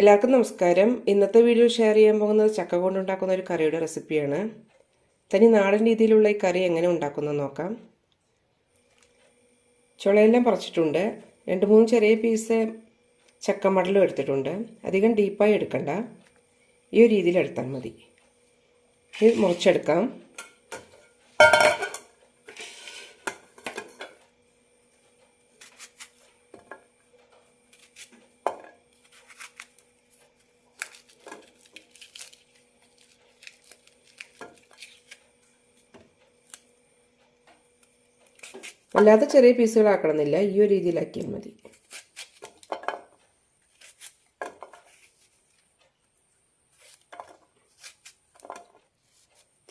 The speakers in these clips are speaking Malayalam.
എല്ലാവർക്കും നമസ്കാരം. ഇന്നത്തെ വീഡിയോ ഷെയർ ചെയ്യാൻ പോകുന്നത് ചക്ക കൊണ്ടുണ്ടാക്കുന്ന ഒരു കറിയുടെ റെസിപ്പിയാണ് തനി നാടൻ രീതിയിലുള്ള ഈ കറി എങ്ങനെ ഉണ്ടാക്കുന്നത് നോക്കാം. ചുളയെല്ലാം പറിച്ചിട്ടുണ്ട്. രണ്ട് മൂന്ന് ചെറിയ പീസ് ചക്കമടലും എടുത്തിട്ടുണ്ട്. അധികം ഡീപ്പായി എടുക്കണ്ട. ഈ ഒരു രീതിയിൽ എടുത്താൽ മതി. ഇത് മുറിച്ചെടുക്കാം. അല്ലാതെ ചെറിയ പീസുകളാക്കണമെന്നില്ല ഈ ഒരു രീതിയിലാക്കിയാൽ മതി.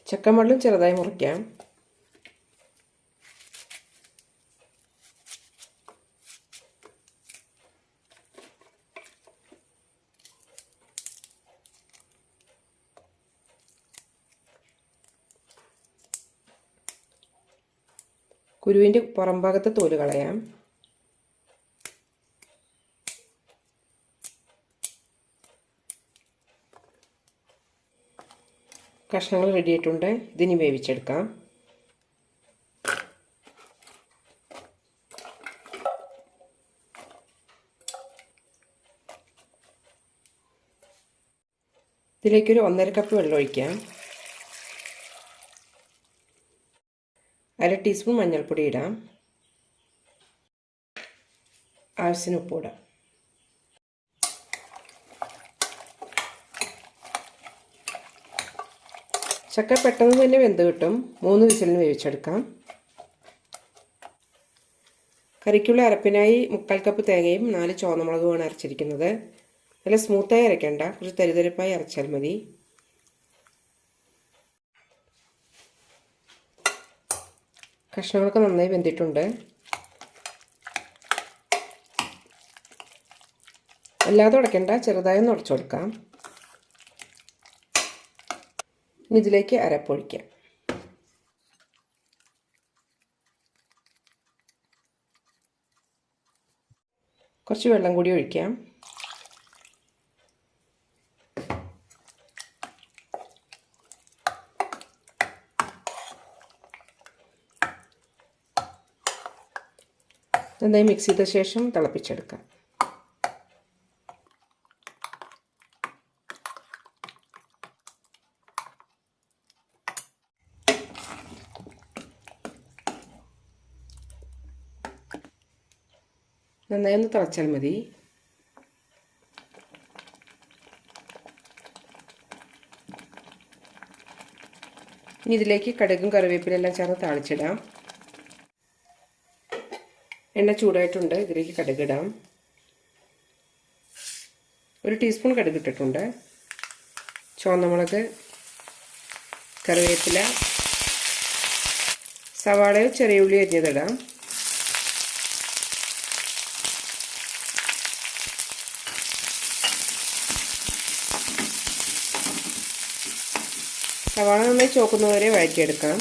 ചക്കമള്ളും ചെറുതായി മുറിക്കാം. കുരുവിന്റെ പുറംഭാഗത്തെ തോൽ കളയാം. കഷ്ണങ്ങൾ റെഡിയായിട്ടുണ്ട് ഇതിനി വേവിച്ചെടുക്കാം. ഇതിലേക്കൊരു ഒന്നര കപ്പ് വെള്ളം ഒഴിക്കാം. അര ടീസ്പൂൺ മഞ്ഞൾപ്പൊടി ഇടാം. ആവശ്യത്തിന് ഉപ്പ് ഇടാം ചക്ക പെട്ടെന്ന് തന്നെ വെന്ത് കിട്ടും. മൂന്ന് വിസിലിന് വേവിച്ചെടുക്കാം. കറിക്കുള്ള അരപ്പിനായി മുക്കാൽ കപ്പ് തേങ്ങയും നാല് ചുവന്നമുളകുമാണ് അരച്ചിരിക്കുന്നത്. നല്ല സ്മൂത്തായി അരയ്ക്കേണ്ട. കുറച്ച് തരിതരിപ്പായി അരച്ചാൽ മതി. കഷ്ണങ്ങളൊക്കെ നന്നായി വെന്തിട്ടുണ്ട്. അല്ലാതെ ഉടയ്ക്കണ്ട ചെറുതായി ഒന്ന് ഉടച്ചു കൊടുക്കാം. ഇനി ഇതിലേക്ക് അരപ്പൊഴിക്കാം. കുറച്ച് വെള്ളം കൂടി ഒഴിക്കാം. നന്നായി മിക്സ് ചെയ്ത ശേഷം തിളപ്പിച്ചെടുക്കാം. നന്നായി ഒന്ന് തിളച്ചാൽ മതി. ഇനി ഇതിലേക്ക് കടുകും കറിവേപ്പിലെല്ലാം ചേർന്ന് താളിച്ചിടാം. എണ്ണ ചൂടായിട്ടുണ്ട്. ഇതിലേക്ക് കടുകിടാം. ഒരു ടീസ്പൂൺ കടുക് ഇട്ടിട്ടുണ്ട് ചുവന്നമുളക് കറിവേപ്പില സവാളയോ ചെറിയ ഉള്ളി അരിഞ്ഞതിടാം. സവാള നന്നായി ചോക്കുന്നവരെ വഴറ്റിയെടുക്കാം.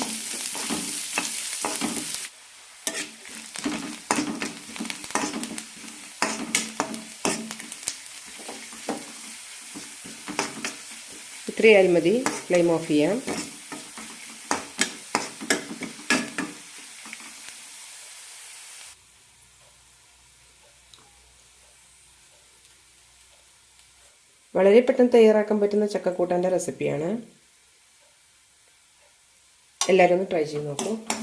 ഇത്രയായാലും മതി ഫ്ലെയിം ഓഫ് ചെയ്യാം. വളരെ പെട്ടെന്ന് തയ്യാറാക്കാൻ പറ്റുന്ന ചക്കക്കൂട്ടാന്റെ റെസിപ്പിയാണ് എല്ലാവരും ഒന്ന് ട്രൈ ചെയ്ത് നോക്കൂ.